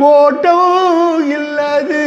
கோட்டோ இல்லது.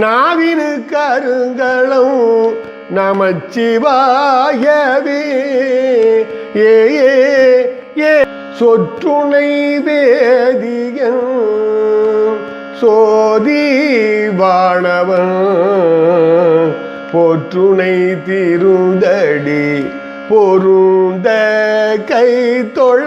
நாவினு கருங்களும் நமச்சிவாயவே. ஏ ஏ ஏ சொற்றுணை வேதியன் சோதி வாணவன் போற்றுணை திருந்தடி பொருந்த கை தொழ.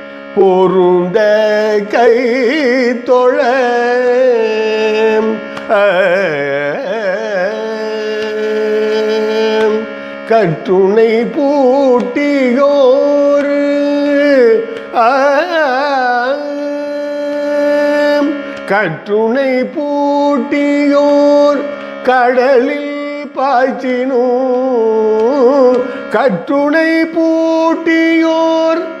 பொருந்த கை தொழ. கற்றுணை பூட்டியோர் கற்றுணை பூட்டியோர் கடலில் பாய்ச்சினோ கட்டுணை பூட்டியோர்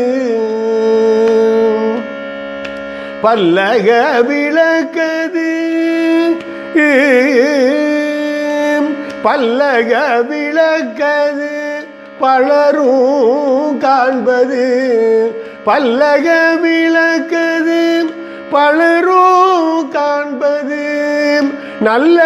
பல்லக விளக்கது. பல்லக விளக்கது. பலரும் காண்பது பல்லக விளக்கது. பலரும் காண்பது நல்ல